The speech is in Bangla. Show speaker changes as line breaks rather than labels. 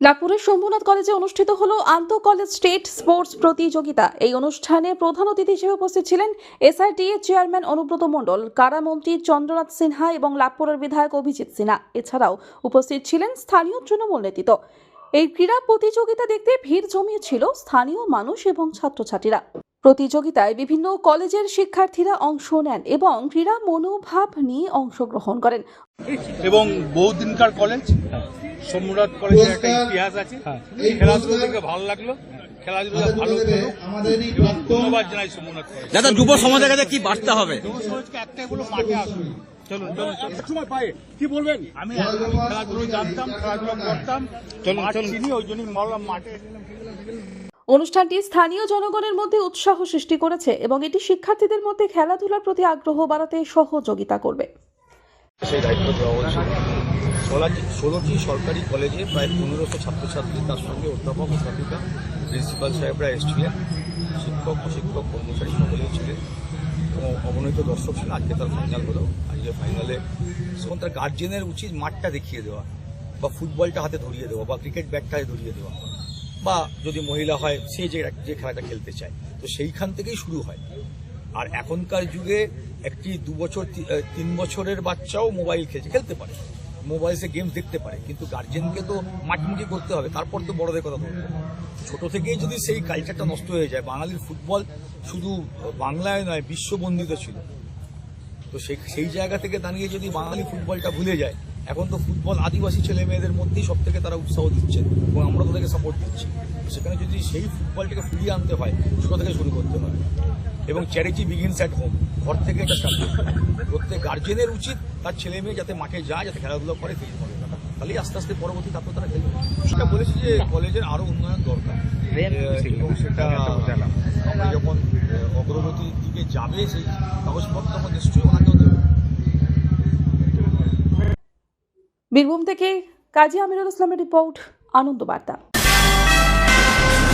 নাগপুরের শম্ভুনাথ কলেজে অনুষ্ঠিত হলো আন্তঃ কলেজ স্টেট স্পোর্টস প্রতিযোগিতা। এই অনুষ্ঠানে প্রধান অতিথি হিসেবে উপস্থিত ছিলেন এসআরটি এর চেয়ারম্যান অনুব্রত মণ্ডল, কারামন্ত্রী চন্দ্রনাথ সিনহা এবং লাভপুরের বিধায়ক অভিজিৎ সিনহা। এছাড়াও উপস্থিত ছিলেন স্থানীয় তৃণমূল নেতৃত্ব। এই ক্রীড়া প্রতিযোগিতা দেখতে ভিড় জমিয়েছিল স্থানীয় মানুষ এবং ছাত্রছাত্রীরা। প্রতিযোগিতায় বিভিন্ন কলেজের শিক্ষার্থীরা অংশ নেন এবং ক্রীড়া মনোভাব নিয়ে অংশগ্রহণ করেন।
এবং বহুদিনকার কলেজ সম্রাট কলেজের একটা ইতিহাস আছে। খেলাধুলো দেখে ভালো লাগল। খেলাধুলো ভালো ধন্যবাদ জানাই সোমনাথ কলেজ
দাদা যুব সমাজের কাছে কি বার্তা হবে?
যুব সমাজকে একটাই বলো মাঠে আসুন। চলুন চলুন চলুন। কি বলবেন? আমি আমি খেলাধুলো জানতাম খেলাধুলো করতাম। চলুন চলুন। চিনি ওই জন্যই বললাম মাঠে।
অনুষ্ঠানটি স্থানীয় জনগণের মধ্যে উৎসাহ সৃষ্টি করেছে এবং এটি শিক্ষার্থীদের মধ্যে খেলাধুলার প্রতি আগ্রহ বাড়াতে সহযোগিতা করবে।
সেই দায়িত্ব দেওয়া হয়েছে ষোলাটি ষোলোটি সরকারি কলেজে প্রায় পনেরোশো ছাত্রছাত্রী তার সঙ্গে অধ্যাপক অধ্যাপিকা প্রিন্সিপাল সাহেবরা এসেছিলেন। শিক্ষক অশিক্ষক কর্মচারী সকলেই ছিলেন। অগণিত দর্শক ছিল। আজকে তার ফাইনাল হলো। আজকে ফাইনালে তখন তার গার্জেনের উচিত মাঠটা দেখিয়ে দেওয়া বা ফুটবলটা হাতে ধরিয়ে দেওয়া বা ক্রিকেট ব্যাটটা হাতে ধরিয়ে দেওয়া। বা যদি মহিলা হয়, সে যে যে খেলাটা খেলতে চায়। তো সেইখান থেকেই শুরু হয়। আর এখনকার যুগে একটি দু বছর তিন বছরের বাচ্চাও মোবাইল খেলছে, খেলতে পারে। মোবাইলে গেমস দেখতে পারে, কিন্তু গার্জেনকে তো মাঠমুখী করতে হবে, তারপর তো বড়দের কথা বলতে ছোট থেকেই যদি সেই কালচারটা নষ্ট হয়ে যায়, বাঙালির ফুটবল শুধু বাংলায় নয়, বিশ্ববন্দিত ছিল। তো সেই সেই জায়গা থেকে দাঁড়িয়ে যদি বাঙালি ফুটবলটা ভুলে যায় এখন তো ফুটবল আদিবাসী ছেলে মেয়েদের মধ্যেই সব থেকে তারা উৎসাহ দিচ্ছে এবং আমরা তাদেরকে সাপোর্ট দিচ্ছি। সেখানে যদি সেই ফুটবলটাকে ফিরিয়ে আনতে হয় ছোটো থেকে শুরু করতে হয়। এবং চ্যারিটি বিগিনস অ্যাট হোম ঘর থেকে এটা স্টার্ট করতে প্রত্যেক গার্জেনের উচিত তার ছেলে মেয়ে যাতে মাঠে যায় যাতে খেলাধুলো করে সেই করে। তাহলেই আস্তে আস্তে পরবর্তী তারপর তারা খেলবে। সেটা বলেছি যে কলেজের আরও উন্নয়ন দরকার। এবং সেটা আমরা যখন অগ্রগতির দিকে যাবে সেই কাগজপত্র নিশ্চয়ই ওনাকেও
বীরভূম থেকে কাজী আমিরুল ইসলামের রিপোর্ট আনন্দ বার্তা